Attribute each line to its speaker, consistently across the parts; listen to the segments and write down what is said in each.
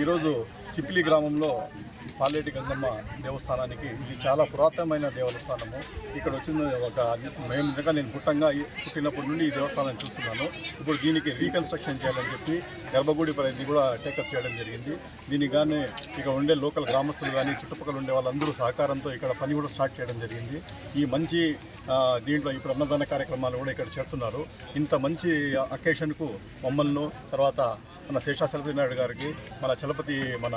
Speaker 1: ఈరోజు చిప్పిలి గ్రామంలో పాలేటి గంగమ్మ దేవస్థానానికి ఇది చాలా పురాతనమైన దేవస్థానము. ఇక్కడ వచ్చిన ఒక మేము నిజంగా నేను పుట్టంగా పుట్టినప్పటి నుండి ఈ దేవస్థానాన్ని చూస్తున్నాను. ఇప్పుడు దీనికి రీకన్స్ట్రక్షన్ చేయాలని చెప్పి గర్భగుడి పరిధి కూడా టేకప్ చేయడం జరిగింది. దీనికి కానీ ఇక ఉండే లోకల్ గ్రామస్తులు కానీ చుట్టుపక్కల ఉండే వాళ్ళందరూ సహకారంతో ఇక్కడ పని కూడా స్టార్ట్ చేయడం జరిగింది. ఈ మంచి దీంట్లో ఇప్పుడు అన్నదాన కార్యక్రమాలు కూడా ఇక్కడ చేస్తున్నారు. ఇంత మంచి అకేషన్కు మమ్మల్ని తర్వాత మన శేషాచలపతి నాయుడు గారికి మన చలపతి మన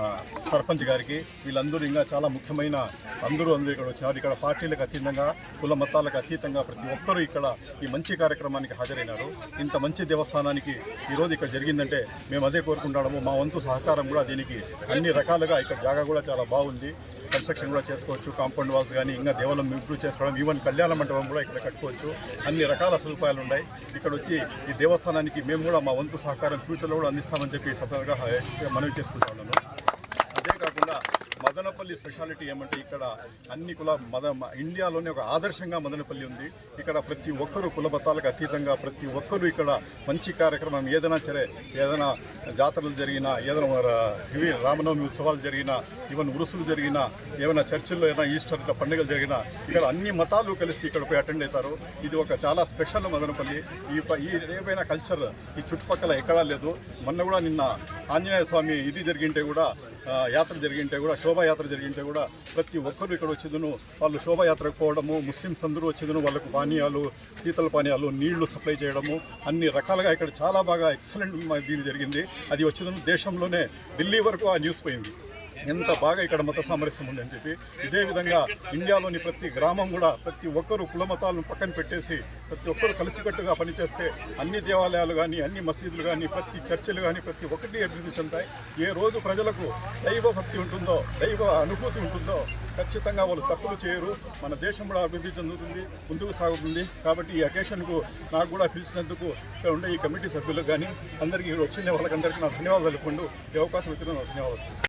Speaker 1: సర్పంచ్ గారికి వీళ్ళందరూ ఇంకా చాలా ముఖ్యమైన అందరూ అందరూ ఇక్కడ వచ్చినారు. ఇక్కడ పార్టీలకు అతీతంగా కుల మతాలకు అతీతంగా ప్రతి ఒక్కరూ ఇక్కడ ఈ మంచి కార్యక్రమానికి హాజరైనారు. ఇంత మంచి దేవస్థానానికి ఈరోజు ఇక్కడ జరిగిందంటే మేము అదే కోరుకుంటాము మా వంతు సహకారం కూడా దీనికి అన్ని రకాలుగా ఇక్కడ జాగా కూడా చాలా బాగుంది. కన్స్ట్రక్షన్ కూడా చేసుకోవచ్చు కాంపౌండ్ వాల్స్ కానీ ఇంకా దేవాలయం ఇంప్రూవ్ చేసుకోవడం ఈవెన్ కళ్యాణ మండపం కూడా ఇక్కడ కట్టుకోవచ్చు. అన్ని రకాల సదుపాయాలు ఉన్నాయి. ఇక్కడ వచ్చి ఈ దేవస్థానానికి మేము కూడా మా వంతు సహకారం ఫ్యూచర్లో కూడా అందిస్తామని చెప్పి సభగా మనవి చేసుకుంటా ఉన్నాను. మదనపల్లి స్పెషాలిటీ ఏమంటే ఇక్కడ అన్ని కుల మద మ- ఇండియాలోనే ఒక ఆదర్శంగా మదనపల్లి ఉంది. ఇక్కడ ప్రతి ఒక్కరూ కులబతాలకు అతీతంగా ప్రతి ఒక్కరూ ఇక్కడ మంచి కార్యక్రమం ఏదైనా సరే ఏదైనా జాతరలు జరిగినా ఏదైనా ఇవి రామనవమి ఉత్సవాలు జరిగినా ఈవెన్ ఉరుసులు జరిగినా ఏమైనా చర్చిల్లో ఏదైనా ఈస్టర్ ఇట్లా పండుగలు జరిగినా ఇక్కడ అన్ని మతాలు కలిసి ఇక్కడ పోయి అటెండ్ అవుతారు. ఇది ఒక చాలా స్పెషల్ మదనపల్లి. ఈ ప- ఈ ఏవైనా కల్చర్ ఈ చుట్టుపక్కల ఎక్కడా లేదు. మొన్న కూడా నిన్న ఆంజనేయ స్వామి ఇది జరిగింటే కూడా యాత్ర జరిగింటే కూడా శోభాయాత్ర జరిగింటే కూడా ప్రతి ఒక్కరు ఇక్కడ వచ్చేదను. వాళ్ళు శోభాయాత్రకు పోవడము ముస్లిమ్స్ అందరూ వచ్చేదను. వాళ్ళకు పానీయాలు శీతల పానీయాలు నీళ్ళు సప్లై చేయడము అన్ని రకాలుగా ఇక్కడ చాలా బాగా ఎక్సలెంట్ దీని జరిగింది. అది వచ్చేదను దేశంలోనే ఢిల్లీ వరకు ఆ న్యూస్ పోయింది. ఎంత బాగా ఇక్కడ మత సామరస్యం ఉందని చెప్పి ఇదే విధంగా ఇండియాలోని ప్రతి గ్రామం కూడా ప్రతి ఒక్కరు కుల మతాలను పక్కన పెట్టేసి ప్రతి ఒక్కరు కలిసికట్టుగా పనిచేస్తే అన్ని దేవాలయాలు కానీ అన్ని మసీదులు కానీ ప్రతి చర్చిలు కానీ ప్రతి ఒక్కటి అభివృద్ధి చెందాయి ఏ రోజు ప్రజలకు దైవ భక్తి ఉంటుందో దైవ అనుభూతి ఉంటుందో ఖచ్చితంగా వాళ్ళు తప్పులు చేయరు. మన దేశం కూడా అభివృద్ధి చెందుతుంది ముందుకు సాగుతుంది. కాబట్టి ఈ అకేషన్కు నాకు కూడా పిలిచినందుకు ఇక్కడ ఉండే ఈ కమిటీ సభ్యులకు కానీ అందరికీ వచ్చిన వాళ్ళకందరికీ నా ధన్యవాదాలు పండు ఈ అవకాశం ఇచ్చిన ధన్యవాదాలు.